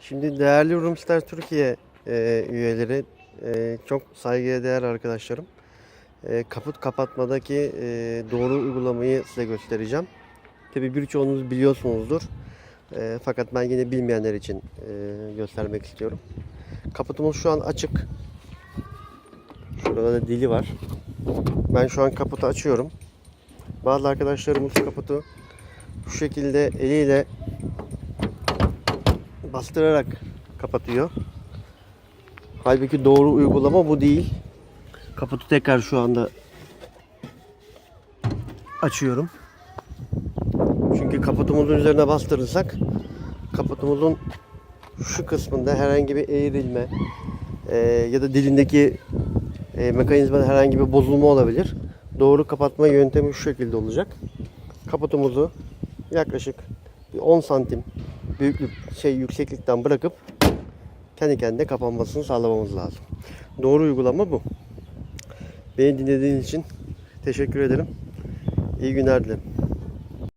Şimdi değerli Roomstar Türkiye e, üyeleri, e, çok saygıya değer arkadaşlarım. E, kaput kapatmadaki e, doğru uygulamayı size göstereceğim. Tabi birçoğunuz biliyorsunuzdur. E, fakat ben yine bilmeyenler için e, göstermek istiyorum. Kaputumuz şu an açık. Şurada da dili var. Ben şu an kaputu açıyorum. Bazı arkadaşlarımız kaputu şu şekilde eliyle bastırarak kapatıyor. Halbuki doğru uygulama bu değil. Kaputu tekrar şu anda açıyorum. Çünkü kaputumuzun üzerine bastırırsak kaputumuzun şu kısmında herhangi bir eğrilme e, ya da dilindeki e, mekanizmada herhangi bir bozulma olabilir. Doğru kapatma yöntemi şu şekilde olacak. Kaputumuzu yaklaşık bir 10 santim büyüklük şey yükseklikten bırakıp kendi kendine kapanmasını sağlamamız lazım. Doğru uygulama bu. Beni dinlediğiniz için teşekkür ederim. İyi günler dilerim.